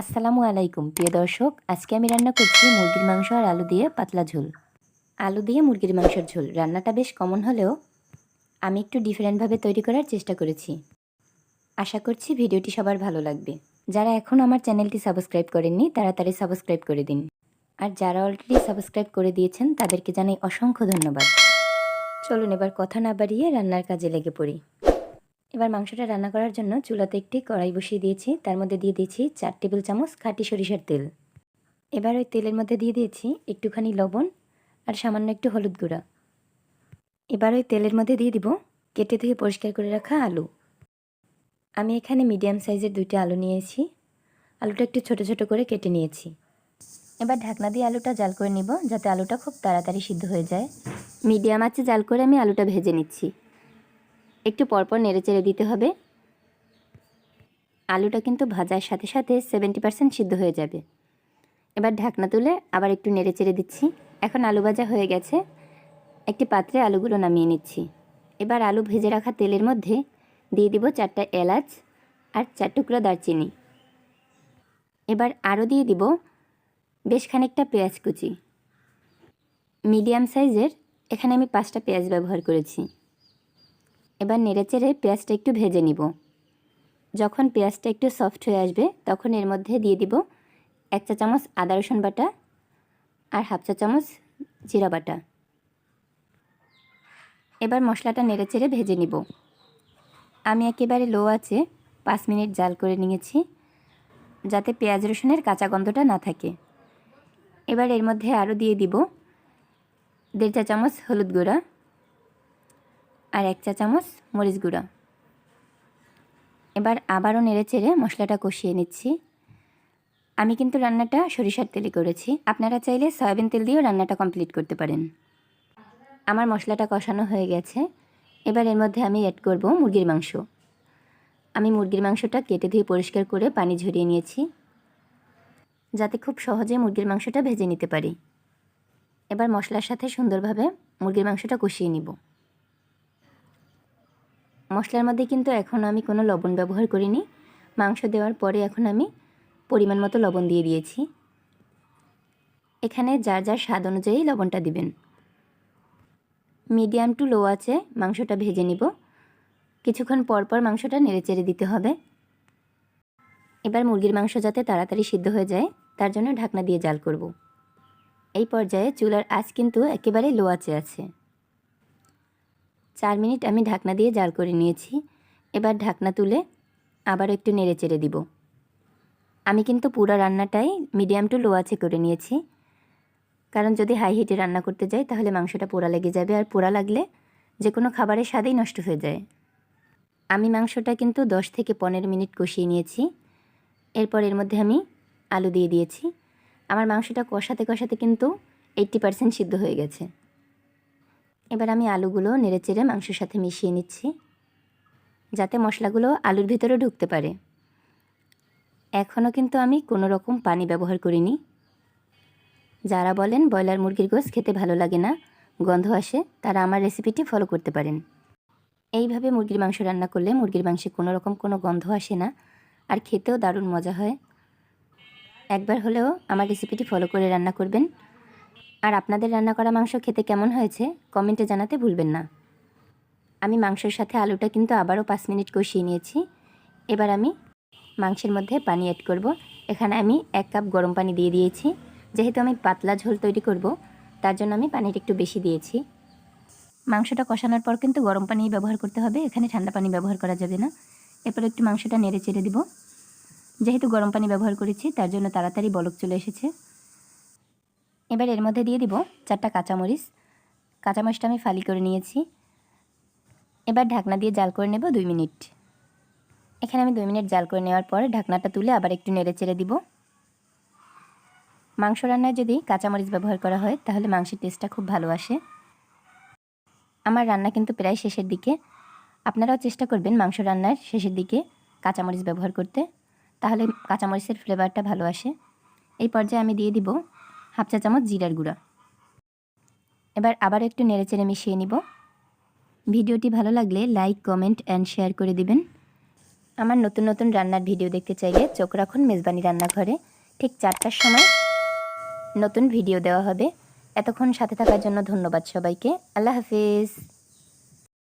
আসসালামু আলাইকুম, প্রিয় দর্শক। আজকে আমি রান্না করছি মুরগির মাংস আর আলু দিয়ে পাতলা ঝোল। আলু দিয়ে মুরগির মাংসের ঝোল। রান্নাটা বেশ কমন হলেও আমি একটু ডিফারেন্টভাবে তৈরি করার চেষ্টা করেছি। আশা করছি ভিডিওটি সবার ভালো লাগবে। যারা এখন আমার চ্যানেলটি সাবস্ক্রাইব করেননি তারা তাড়াতাড়ি সাবস্ক্রাইব করে দিন। আর যারা অলরেডি সাবস্ক্রাইব করে দিয়েছেন, তাদেরকে জানাই অসংখ্য ধন্যবাদ। চলুন এবার কথা না বাড়িয়ে রান্নার কাজে লেগে পড়ি। এবার মাংসটা রান্না করার জন্য চুলাতে একটি কড়াই বসিয়ে দিয়েছি। তার মধ্যে দিয়ে দিয়েছি চার টেবিল চামচ খাঁটি সরিষার তেল। এবার ওই তেলের মধ্যে দিয়ে দিয়েছি একটুখানি লবণ আর সামান্য একটু হলুদ গুঁড়া। এবার ওই তেলের মধ্যে দিয়ে দিব কেটে ধুয়ে পরিষ্কার করে রাখা আলু। আমি এখানে মিডিয়াম সাইজের দুইটা আলু নিয়েছি। আলুটা একটু ছোট ছোট করে কেটে নিয়েছি। এবার ঢাকনা দিয়ে আলুটা জাল করে নিব যাতে আলুটা খুব তাড়াতাড়ি সিদ্ধ হয়ে যায়। মিডিয়াম আঁচে জাল করে আমি আলুটা ভেজে নিচ্ছি। একটু পরপর নেড়ে চেড়ে দিতে হবে। আলুটা কিন্তু ভাজার সাথে সাথে সেভেন্টি পার্সেন্ট সিদ্ধ হয়ে যাবে। এবার ঢাকনা তুলে আবার একটু নেড়ে চেড়ে দিচ্ছি। এখন আলু ভাজা হয়ে গেছে। একটি পাত্রে আলুগুলো নামিয়ে নিচ্ছি। এবার আলু ভেজে রাখা তেলের মধ্যে দিয়ে দিব চারটা এলাচ আর চার টুকরো দারচিনি। এবার আরও দিয়ে দিব বেশ খানিকটা পেঁয়াজ কুচি। মিডিয়াম সাইজের, এখানে আমি পাঁচটা পেঁয়াজ ব্যবহার করেছি। এবার নেড়েচেড়ে পেঁয়াজটা একটু ভেজে নিব। যখন পেঁয়াজটা একটু সফট হয়ে আসবে, তখন এর মধ্যে দিয়ে দিব এক চা চামচ আদা রসুন বাটা আর হাফ চা চামচ জিরা বাটা। এবার মশলাটা নেড়েচেড়ে ভেজে নিব। আমি একেবারে লো আছে পাঁচ মিনিট জাল করে নিয়েছি, যাতে পেঁয়াজ রসুনের কাঁচা গন্ধটা না থাকে। এবার এর মধ্যে আরও দিয়ে দিব দেড় চা চামচ হলুদ গুঁড়া আর এক চা চামচ মরিচ গুঁড়া। এবার আবারও নেড়ে চেড়ে মশলাটা কষিয়ে নিচ্ছি। আমি কিন্তু রান্নাটা সরিষার তেলে করেছি। আপনারা চাইলে সয়াবিন তেল দিয়েও রান্নাটা কমপ্লিট করতে পারেন। আমার মশলাটা কষানো হয়ে গেছে। এবার এর মধ্যে আমি অ্যাড করব মুরগির মাংস। আমি মুরগির মাংসটা কেটে ধুয়ে পরিষ্কার করে পানি ঝরিয়ে নিয়েছি। যাতে খুব সহজে মুরগির মাংসটা ভেজে নিতে পারি। এবার মশলার সাথে সুন্দরভাবে মুরগির মাংসটা কষিয়ে নিব। মশলার মধ্যে কিন্তু এখন আমি কোনো লবণ ব্যবহার করিনি। মাংস দেওয়ার পরে এখন আমি পরিমাণ মতো লবণ দিয়ে দিয়েছি। এখানে যার যার স্বাদ অনুযায়ী লবণটা দিবেন। মিডিয়াম টু লো আছে, মাংসটা ভেজে নিব। কিছুক্ষণ পর পর মাংসটা নেড়েচেড়ে দিতে হবে। এবার মুরগির মাংস যাতে তাড়াতাড়ি সিদ্ধ হয়ে যায়, তার জন্য ঢাকনা দিয়ে জাল করব। এই পর্যায়ে চুলার আঁচ কিন্তু একেবারে লো আছে। চার মিনিট আমি ঢাকনা দিয়ে জাল করে নিয়েছি। এবার ঢাকনা তুলে আবার একটু নেড়ে চেড়ে দিব। আমি কিন্তু পুরো রান্নাটাই মিডিয়াম টু লো আছে করে নিয়েছি। কারণ যদি হাই হিটে রান্না করতে যাই, তাহলে মাংসটা পোড়া লেগে যাবে আর পোড়া লাগলে যে কোনো খাবারের স্বাদেই নষ্ট হয়ে যায়। আমি মাংসটা কিন্তু দশ থেকে পনেরো মিনিট কষিয়ে নিয়েছি। এরপর এর মধ্যে আমি আলু দিয়ে দিয়েছি। আমার মাংসটা কষাতে কষাতে কিন্তু এইট্টি পারসেন্ট সিদ্ধ হয়ে গেছে। এবার আমি আলুগুলো নেড়েচেড়ে মাংসের সাথে মিশিয়ে নিচ্ছি, যাতে মশলাগুলো আলুর ভিতরে ঢুকতে পারে। এখনও কিন্তু আমি কোনো রকম পানি ব্যবহার করিনি। যারা বলেন ব্রয়লার মুরগির গোস খেতে ভালো লাগে না, গন্ধ আসে, তারা আমার রেসিপিটি ফলো করতে পারেন। এইভাবে মুরগির মাংস রান্না করলে মুরগির মাংসে কোনো রকম কোনো গন্ধ আসে না, আর খেতেও দারুণ মজা হয়। একবার হলেও আমার রেসিপিটি ফলো করে রান্না করবেন। আর আপনাদের রান্না করা মাংস খেতে কেমন হয়েছে কমেন্টে জানাতে ভুলবেন না। আমি মাংসের সাথে আলুটা কিন্তু আবারও পাঁচ মিনিট কষিয়ে নিয়েছি। এবার আমি মাংসের মধ্যে পানি অ্যাড করব। এখানে আমি এক কাপ গরম পানি দিয়ে দিয়েছি। যেহেতু আমি পাতলা ঝোল তৈরি করব, তার জন্য আমি পানিটা একটু বেশি দিয়েছি। মাংসটা কষানোর পর কিন্তু গরম পানি ব্যবহার করতে হবে। এখানে ঠান্ডা পানি ব্যবহার করা যাবে না। এরপর একটু মাংসটা নেড়ে চেড়ে দিব। যেহেতু গরম পানি ব্যবহার করেছি, তার জন্য তাড়াতাড়ি বলক চলে এসেছে। এবার এর মধ্যে দিয়ে দিব চারটা কাঁচামরিচ। কাঁচামরিচটা আমি ফালি করে নিয়েছি। এবার ঢাকনা দিয়ে জাল করে নেব দুই মিনিট। এখানে আমি দুই মিনিট জাল করে নেওয়ার পর ঢাকনাটা তুলে আবার একটু নেড়ে চেড়ে দিব। মাংস রান্নায় যদি কাঁচামরিচ ব্যবহার করা হয়, তাহলে মাংসের টেস্টটা খুব ভালো আসে। আমার রান্না কিন্তু প্রায় শেষের দিকে। আপনারাও চেষ্টা করবেন মাংস রান্নার শেষের দিকে কাঁচামরিচ ব্যবহার করতে। তাহলে কাঁচামরিচের ফ্লেভারটা ভালো আসে। এই পর্যায়ে আমি দিয়ে দিব হাফ চা চামচ জিরার গুঁড়া। এবার আবার একটু নেড়েচেড়ে মিশিয়ে নিব। ভিডিওটি ভালো লাগলে লাইক, কমেন্ট অ্যান্ড শেয়ার করে দিবেন। আমার নতুন নতুন রান্নার ভিডিও দেখতে চাইলে চোখ রাখুন মেজবানি রান্নাঘরে। ঠিক চারটার সময় নতুন ভিডিও দেওয়া হবে। এতক্ষণ সাথে থাকার জন্য ধন্যবাদ সবাইকে। আল্লাহ হাফিজ।